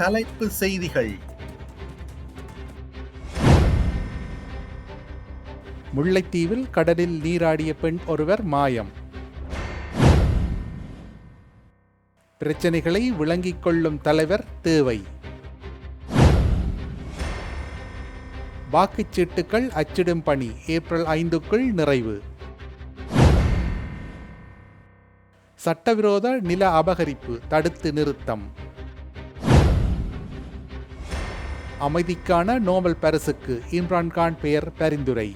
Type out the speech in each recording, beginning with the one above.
தலைப்பு செய்திகள். முல்லைத்தீவில் கடலில் நீராடிய பெண் ஒருவர் மாயம். பிரச்சனைகளை விளங்கிக் கொள்ளும் தலைவர் தேவை. வாக்குச்சீட்டுகள் அச்சிடும் பணி ஏப்ரல் ஐந்துக்குள் நிறைவு. சட்டவிரோத நில அபகரிப்பு தடுத்து நிறுத்தம். அமைதிக்கான நோபல் பரிசுக்கு இம்ரான்கான் பெயர் பரிந்துரை.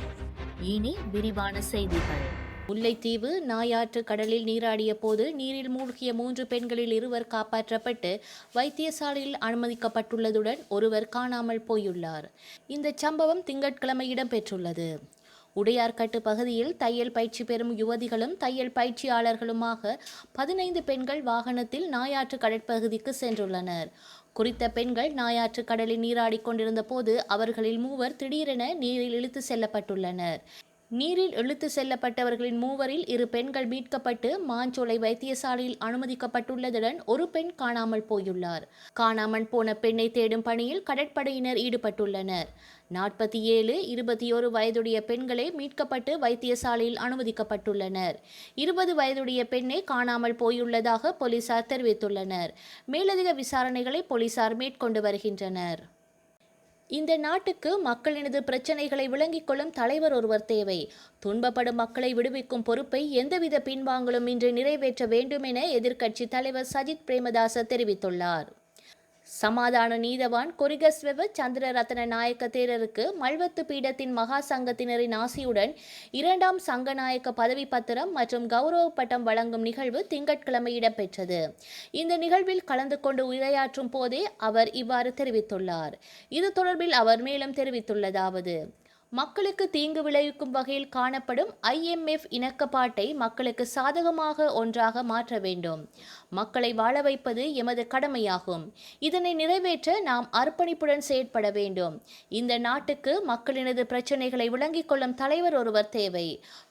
இனி விரிவான செய்திகள். முல்லைத்தீவு நாயாற்று கடலில் நீராடிய போது நீரில் மூழ்கிய மூன்று பெண்களில் இருவர் காப்பாற்றப்பட்டு வைத்தியசாலையில் அனுமதிக்கப்பட்டுள்ளதுடன் ஒருவர் காணாமல் போயுள்ளார். இந்த சம்பவம் திங்கட்கிழமை இடம்பெற்றுள்ளது. உடையார்கட்டு பகுதியில் தையல் பயிற்சி பெறும் யுவதிகளும் தையல் பயிற்சியாளர்களுமாக பதினைந்து பெண்கள் வாகனத்தில் நாயாற்று கடற்பகுதிக்கு சென்றுள்ளனர். குறித்த பெண்கள் நாயாற்று கடலில் நீராடிக் கொண்டிருந்த போது அவர்களில் மூவர் திடீரென நீரில் இழுத்து செல்லப்பட்டுள்ளனர். நீரில் இழுத்து செல்லப்பட்டவர்களின் மூவரில் இரு பெண்கள் மீட்கப்பட்டு மாஞ்சோலை வைத்தியசாலையில் அனுமதிக்கப்பட்டுள்ளதுடன் ஒரு பெண் காணாமல் போயுள்ளார். காணாமல் போன பெண்ணை தேடும் பணியில் கடற்படையினர் ஈடுபட்டுள்ளனர். நாற்பத்தி ஏழு இருபத்தி ஒரு வயதுடைய பெண்களே மீட்கப்பட்டு வைத்தியசாலையில் அனுமதிக்கப்பட்டுள்ளனர். இருபது வயதுடைய பெண்ணை காணாமல் போயுள்ளதாக போலீசார் தெரிவித்துள்ளனர். மேலதிக விசாரணைகளை போலீசார் மேற்கொண்டு வருகின்றனர். இந்த நாட்டுக்கு மக்களினது பிரச்சனைகளை விளங்கிக் கொள்ளும் தலைவர் ஒருவர் தேவை. துன்பப்படும் மக்களை விடுவிக்கும் பொறுப்பை எந்தவித பின்வாங்கலும் இன்று நிறைவேற்ற வேண்டும் என எதிர்க்கட்சி தலைவர் சஜித் பிரேமதாச தெரிவித்துள்ளார். சமாதான நீதவான் கொரிகஸ்வெவ சந்திரரத்ன நாயக்க தேரருக்கு மல்வத்து பீடத்தின் மகா சங்கத்தினரின் ஆசியுடன் இரண்டாம் சங்கநாயக்க பதவி பத்திரம் மற்றும் கௌரவ பட்டம் வழங்கும் நிகழ்வு திங்கட்கிழமை இடம்பெற்றது. இந்த நிகழ்வில் கலந்து கொண்டு உரையாற்றும் போதே அவர் இவ்வாறு தெரிவித்துள்ளார். இது தொடர்பில் அவர் மேலும் தெரிவித்துள்ளதாவது. மக்களுக்கு தீங்கு விளைவிக்கும் வகையில் காணப்படும் ஐஎம்எஃப் இணக்கப்பாட்டை மக்களுக்கு சாதகமாக ஒன்றாக மாற்ற வேண்டும். மக்களை வாழ வைப்பது எமது கடமையாகும். இதனை நிறைவேற்ற நாம் அர்ப்பணிப்புடன் செயற்பட வேண்டும். இந்த நாட்டுக்கு மக்களினது பிரச்சனைகளை விளங்கிக் கொள்ளும் தலைவர் ஒருவர் தேவை.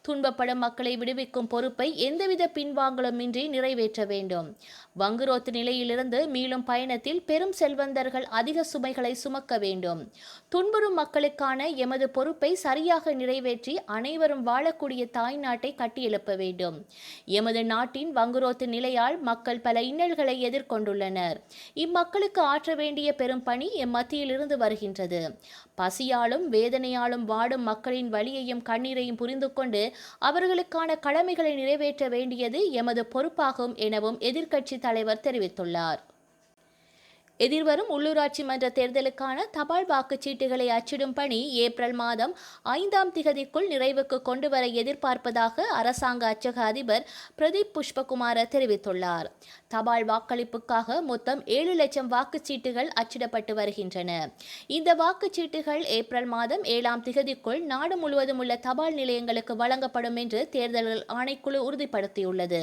துன்பப்படும் மக்களை விடுவிக்கும் பொறுப்பை எந்தவித பின்வாங்கலுமின்றி நிறைவேற்ற வேண்டும். வங்குரோத்து நிலையிலிருந்து மீளும் பயணத்தில் பெரும் செல்வந்தர்கள் அதிக சுமைகளை சுமக்க வேண்டும். துன்புறும் மக்களுக்கான எமது பொறுப்பை சரியாக நிறைவேற்றி அனைவரும் வாழக்கூடிய தாய் நாட்டை கட்டியெழுப்ப வேண்டும். எமது நாட்டின் வங்குரோத்து நிலையால் மக்கள் பல இன்னல்களை எதிர்கொண்டுள்ளனர். இம்மக்களுக்கு ஆற்ற வேண்டிய பெரும் பணி எம் மத்தியிலிருந்து வருகின்றது. பசியாலும் வேதனையாலும் வாடும் மக்களின் வலியையும் கண்ணீரையும் புரிந்து கொண்டு அவர்களுக்கான கடமைகளை நிறைவேற்ற வேண்டியது எமது பொறுப்பாகும் எனவும் எதிர்க்கட்சி தலைவர் தெரிவித்துள்ளார். எதிர்வரும் உள்ளூராட்சி மன்ற தேர்தலுக்கான தபால் வாக்குச்சீட்டுகளை அச்சிடும் பணி ஏப்ரல் மாதம் ஐந்தாம் திகதிக்குள் நிறைவுக்கு கொண்டுவர எதிர்பார்ப்பதாக அரசாங்க அச்சக அதிபர் பிரதீப் புஷ்பகுமார தெரிவித்துள்ளார். தபால் வாக்களிப்புக்காக மொத்தம் ஏழு லட்சம் வாக்குச்சீட்டுகள் அச்சிடப்பட்டு வருகின்றன. இந்த வாக்குச்சீட்டுகள் ஏப்ரல் மாதம் ஏழாம் திகதிக்குள் நாடு முழுவதும் உள்ள தபால் நிலையங்களுக்கு வழங்கப்படும் என்று தேர்தல் ஆணைக்குழு உறுதிப்படுத்தியுள்ளது.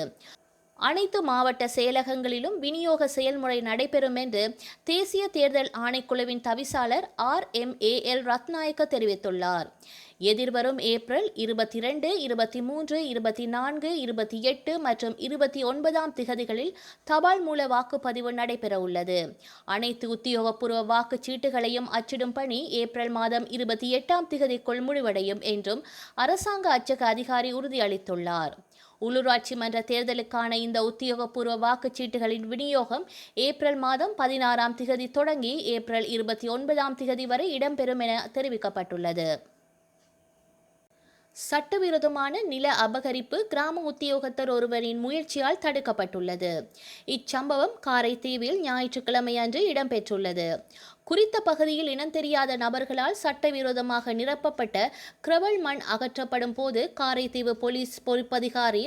அனைத்து மாவட்ட செயலகங்களிலும் விநியோக செயல்முறை நடைபெறும் என்று தேசிய தேர்தல் ஆணைக்குழுவின் தவிசாளர் R M A L Ratnayake தெரிவித்துள்ளார். எதிர்வரும் ஏப்ரல் இருபத்தி இரண்டு இருபத்தி மூன்று இருபத்தி நான்கு இருபத்தி எட்டு மற்றும் இருபத்தி ஒன்பதாம் திகதிகளில் தபால் மூல வாக்குப்பதிவு நடைபெறவுள்ளது. அனைத்து உத்தியோகபூர்வ வாக்குச்சீட்டுகளையும் அச்சிடும் பணி ஏப்ரல் மாதம் இருபத்தி எட்டாம் திகதிக்குள் முடிவடையும் என்றும் அரசாங்க அச்சக அதிகாரி உறுதியளித்துள்ளார். உள்ளூராட்சி மன்ற தேர்தலுக்கான இந்த உத்தியோகபூர்வ வாக்குச்சீட்டுகளின் விநியோகம் ஏப்ரல் மாதம் பதினாறாம் திகதி தொடங்கி ஏப்ரல் இருபத்தி ஒன்பதாம் திகதி வரை இடம்பெறும் என தெரிவிக்கப்பட்டுள்ளது. சட்டவிரோதமான நில அபகரிப்பு கிராம உத்தியோகத்தர் ஒருவரின் முயற்சியால் தடுக்கப்பட்டுள்ளது. இச்சம்பவம் காரைத்தீவில் ஞாயிற்றுக்கிழமை அன்று இடம்பெற்றுள்ளது. குறித்த பகுதியில் இனம் தெரியாத நபர்களால் சட்டவிரோதமாக நிரப்பப்பட்ட கிரவல் மண் அகற்றப்படும் போது காரைத்தீவு போலீஸ் பொறுப்பதிகாரி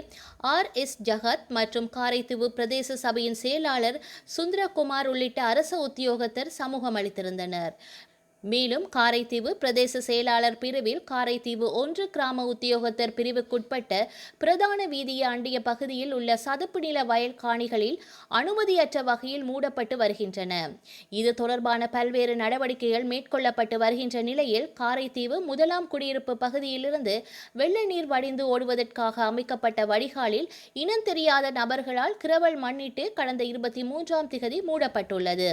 ஆர் எஸ் ஜகத் மற்றும் காரைத்தீவு பிரதேச சபையின் செயலாளர் சுந்தரகுமார் உள்ளிட்ட அரசு உத்தியோகத்தர் சமூகம் அளித்திருந்தனர். மேலும் காரைதீவு பிரதேச செயலாளர் பிரிவில் காரைதீவு ஒன்று கிராம உத்தியோகத்தர் பிரிவுக்குட்பட்ட பிரதான வீதியை அண்டிய பகுதியில் உள்ள சதுப்பு நில வயல் காணிகளில் அனுமதியற்ற வகையில் மூடப்பட்டு வருகின்றன. இது தொடர்பான பல்வேறு நடவடிக்கைகள் மேற்கொள்ளப்பட்டு வருகின்ற நிலையில் காரைதீவு முதலாம் குடியிருப்பு பகுதியிலிருந்து வெள்ள நீர் வடிந்து ஓடுவதற்காக அமைக்கப்பட்ட வடிகாலில் இனம் தெரியாத நபர்களால் கிரவல் மண்ணிட்டு கடந்த இருபத்தி மூன்றாம் திகதி மூடப்பட்டுள்ளது.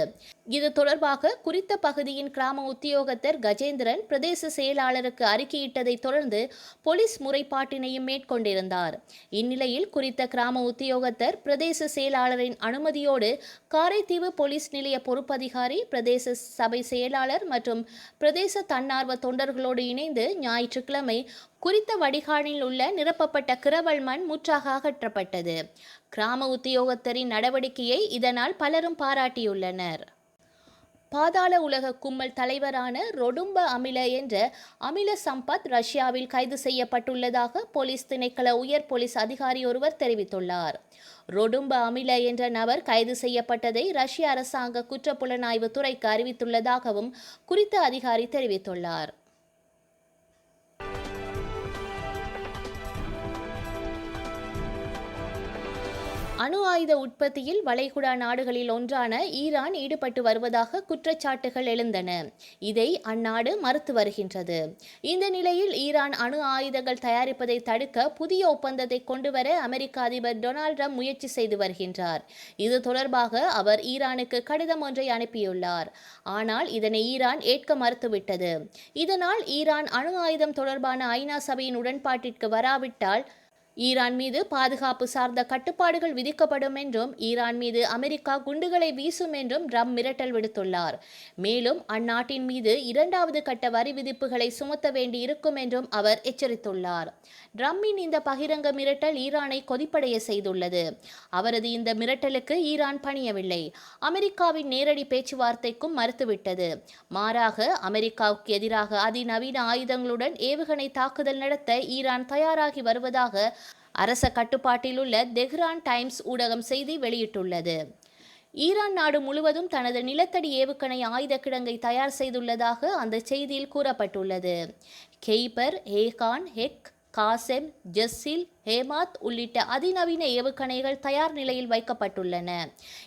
இது தொடர்பாக குறித்த பகுதியின் கிராம உத்தியோகத்தர் கஜேந்திரன் பிரதேச செயலாளருக்கு அறிக்கையிட்டதை தொடர்ந்து போலீஸ் முறைப்பாட்டினையும் மேற்கொண்டிருந்தார். இந்நிலையில் குறித்த கிராம உத்தியோகத்தர் பிரதேச செயலாளரின் அனுமதியோடு காரைதீவு போலீஸ் நிலைய பொறுப்பதிகாரி பிரதேச சபை செயலாளர் மற்றும் பிரதேச தன்னார்வ தொண்டர்களோடு இணைந்து ஞாயிற்றுக்கிழமை குறித்த வடிகாலில் உள்ள நிரப்பப்பட்ட கிரவல் மண் முற்றாக அகற்றப்பட்டது. கிராம உத்தியோகத்தரின் நடவடிக்கையை இதனால் பலரும் பாராட்டியுள்ளனர். பாதாள உலக கும்மல் தலைவரான ரொடும்ப அமில என்ற அமில சம்பத் ரஷ்யாவில் கைது செய்யப்பட்டுள்ளதாக போலீஸ் திணைக்கள உயர் போலீஸ் அதிகாரி ஒருவர் தெரிவித்துள்ளார். ரொடும்ப அமில என்ற நபர் கைது செய்யப்பட்டதை ரஷ்ய அரசாங்க குற்றப்புலனாய்வு துறைக்கு அறிவித்துள்ளதாகவும் குறித்த அதிகாரி தெரிவித்துள்ளார். அணு ஆயுத உற்பத்தியில் வளைகுடா நாடுகளில் ஒன்றான ஈரான் ஈடுபட்டு வருவதாக குற்றச்சாட்டுகள் எழுந்தன. இதை அந்நாடு மறுத்து வருகின்றது. இந்த நிலையில் ஈரான் அணு ஆயுதங்கள் தயாரிப்பதை தடுக்க புதிய ஒப்பந்தத்தை கொண்டுவர அமெரிக்க அதிபர் டொனால்ட் ட்ரம்ப் முயற்சி செய்து வருகின்றார். இது தொடர்பாக அவர் ஈரானுக்கு கடிதம் ஒன்றை அனுப்பியுள்ளார். ஆனால் இதனை ஈரான் ஏற்க மறுத்துவிட்டது. இதனால் ஈரான் அணு ஆயுதம் தொடர்பான ஐநா சபையின் உடன்பாட்டிற்கு வராவிட்டால் ஈரான் மீது பாதுகாப்பு சார்ந்த கட்டுப்பாடுகள் விதிக்கப்படும் என்றும் ஈரான் மீது அமெரிக்கா குண்டுகளை வீசும் என்றும் ட்ரம்ப் மிரட்டல் விடுத்துள்ளார். மேலும் அந்நாட்டின் மீது இரண்டாவது கட்ட வரி விதிப்புகளை சுமத்த வேண்டியிருக்கும் என்றும் அவர் எச்சரித்துள்ளார். ட்ரம்மின் இந்த பகிரங்க மிரட்டல் ஈரானை கொதிப்படைய செய்துள்ளது. அவரது இந்த மிரட்டலுக்கு ஈரான் பணியவில்லை. அமெரிக்காவின் நேரடி பேச்சுவார்த்தைக்கும் மறுத்துவிட்டது. மாறாக அமெரிக்காவுக்கு எதிராக அதிநவீன ஆயுதங்களுடன் ஏவுகணை தாக்குதல் நடத்த ஈரான் தயாராகி வருவதாக அரச கட்டுப்பாட்டில் உள்ள தெஹ்ரான் டைம்ஸ் ஊடகம் செய்தி வெளியிட்டுள்ளது. ஈரான் நாடு முழுவதும் தனது நிலத்தடி ஏவுகணை ஆயுத கிடங்கை தயார் செய்துள்ளதாக அந்த செய்தியில் கூறப்பட்டுள்ளது. கெய்பர் ஹேகான் ஹெக் காசெம் ஜெஸ்ஸில் ஹேமாத் உள்ளிட்ட அதிநவீன ஏவுகணைகள் தயார் நிலையில் வைக்கப்பட்டுள்ளன.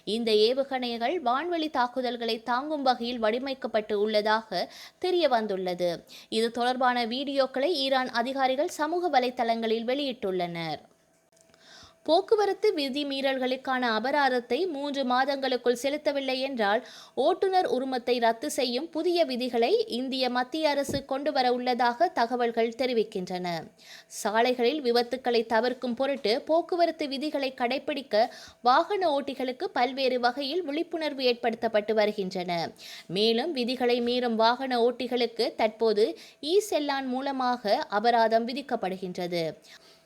இந்த ஏவுகணைகள் வான்வெளி தாக்குதல்களை தாங்கும் வகையில் வடிவமைக்கப்பட்டு உள்ளதாக தெரிய வந்துள்ளது. இது தொடர்பான வீடியோக்களை ஈரான் அதிகாரிகள் சமூக வலைத்தளங்களில் வெளியிட்டுள்ளனர். போக்குவரத்து விதிமீறல்களுக்கான அபராதத்தை மூன்று மாதங்களுக்குள் செலுத்தவில்லை என்றால் ஓட்டுநர் உரிமத்தை ரத்து செய்யும் புதிய விதிகளை இந்திய மத்திய அரசு கொண்டு வர உள்ளதாக தகவல்கள் தெரிவிக்கின்றன. சாலைகளில் விபத்துக்களை தவிர்க்கும் பொருட்டு போக்குவரத்து விதிகளை கடைபிடிக்க வாகன ஓட்டிகளுக்கு பல்வேறு வகையில் விழிப்புணர்வு ஏற்படுத்தப்பட்டு வருகின்றன. மேலும் விதிகளை மீறும் வாகன ஓட்டிகளுக்கு தற்போது இ செல்லான் மூலமாக அபராதம் விதிக்கப்படுகின்றது.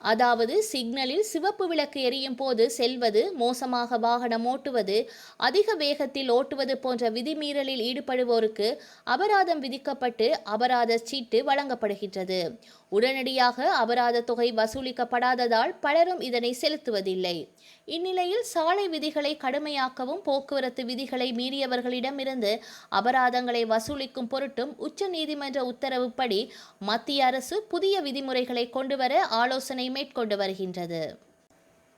அதாவது சிக்னலில் சிவப்பு விளக்கு எரியும் போது செல்வது மோசமாக வாகனம் ஓட்டுவது அதிக வேகத்தில் ஓட்டுவது போன்ற விதிமீறலில் ஈடுபடுவோருக்கு அபராதம் விதிக்கப்பட்டு அபராத சீட்டு வழங்கப்படுகின்றது. உடனடியாக அபராத தொகை வசூலிக்கப்படாததால் பலரும் இதனை செலுத்துவதில்லை. இந்நிலையில் சாலை விதிகளை கடுமையாக்கவும் போக்குவரத்து விதிகளை மீறியவர்களிடமிருந்து அபராதங்களை வசூலிக்கும் பொருட்டும் உச்ச நீதிமன்ற உத்தரவுப்படி மத்திய அரசு புதிய விதிமுறைகளை கொண்டுவர ஆலோசனை மேற்கொண்டு வருகின்றது.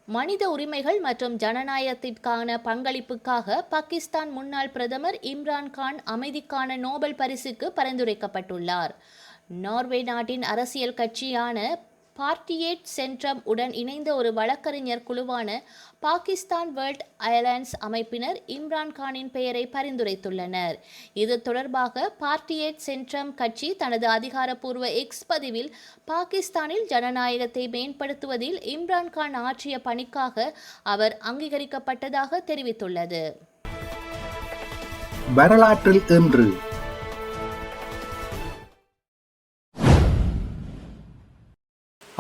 மனித உரிமைகள் மற்றும் ஜனநாயகத்திற்கான பங்களிப்புக்காக பாகிஸ்தான் முன்னாள் பிரதமர் இம்ரான் கான் அமைதிக்கான நோபல் பரிசுக்கு பரிந்துரைக்கப்பட்டுள்ளார். நார்வே நாட்டின் அரசியல் கட்சியான பார்ட்டியேட் சென்ட்ரம் உடன் இணைந்த ஒரு வழக்கறிஞர் குழுவான பாகிஸ்தான் வேர்ல்ட் அயர்லான்ஸ் அமைப்பினர் இம்ரான் கானின் பெயரை பரிந்துரைத்துள்ளனர். இது தொடர்பாக பார்ட்டியேட் சென்ட்ரம் கட்சி தனது அதிகாரப்பூர்வ எக்ஸ் பதிவில் பாகிஸ்தானில் ஜனநாயகத்தை மேம்படுத்துவதில் இம்ரான் கான் ஆற்றிய பணிக்காக அவர் அங்கீகரிக்கப்பட்டதாக தெரிவித்துள்ளது. வரலாற்றில் இன்று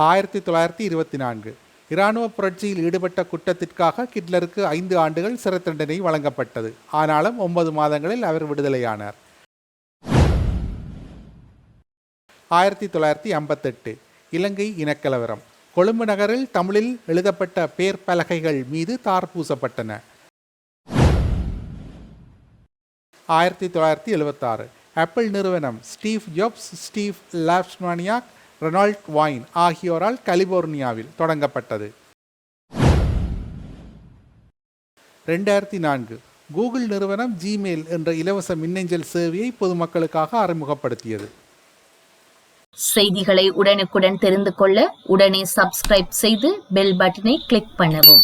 ஆயிரத்தி தொள்ளாயிரத்தி இருபத்தி நான்கு. இராணுவ புரட்சியில் ஈடுபட்ட குற்றத்திற்காக கிட்லருக்கு ஐந்து ஆண்டுகள் சிறை தண்டனை வழங்கப்பட்டது. ஆனாலும் ஒன்பது மாதங்களில் அவர் விடுதலையானார். ஆயிரத்தி தொள்ளாயிரத்தி ஐம்பத்தெட்டு இலங்கை இனக்கலவரம். கொழும்பு நகரில் தமிழில் எழுதப்பட்ட பேர் பலகைகள் மீது தார் பூசப்பட்டன. ஆயிரத்தி தொள்ளாயிரத்தி எழுபத்தாறு. ஆப்பிள் நிறுவனம் ஸ்டீவ் ஜாப்ஸ் ஸ்டீவ் லாப்ஸ்மானியாக் ரெனால்ட் வாயின் ஆகியோரால் கலிபோர்னியாவில் தொடங்கப்பட்டது. ரெண்டாயிரத்தி நான்கு கூகுள் நிறுவனம் ஜிமெயில் என்ற இலவச மின்னஞ்சல் சேவையை பொதுமக்களுக்காக அறிமுகப்படுத்தியது. செய்திகளை உடனுக்குடன் தெரிந்து கொள்ள உடனே சப்ஸ்கிரைப் செய்து பெல் பட்டனை கிளிக் பண்ணவும்.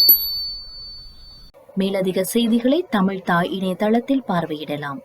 மேலதிக செய்திகளை தமிழ் தாய் இணையதளத்தில் பார்வையிடலாம்.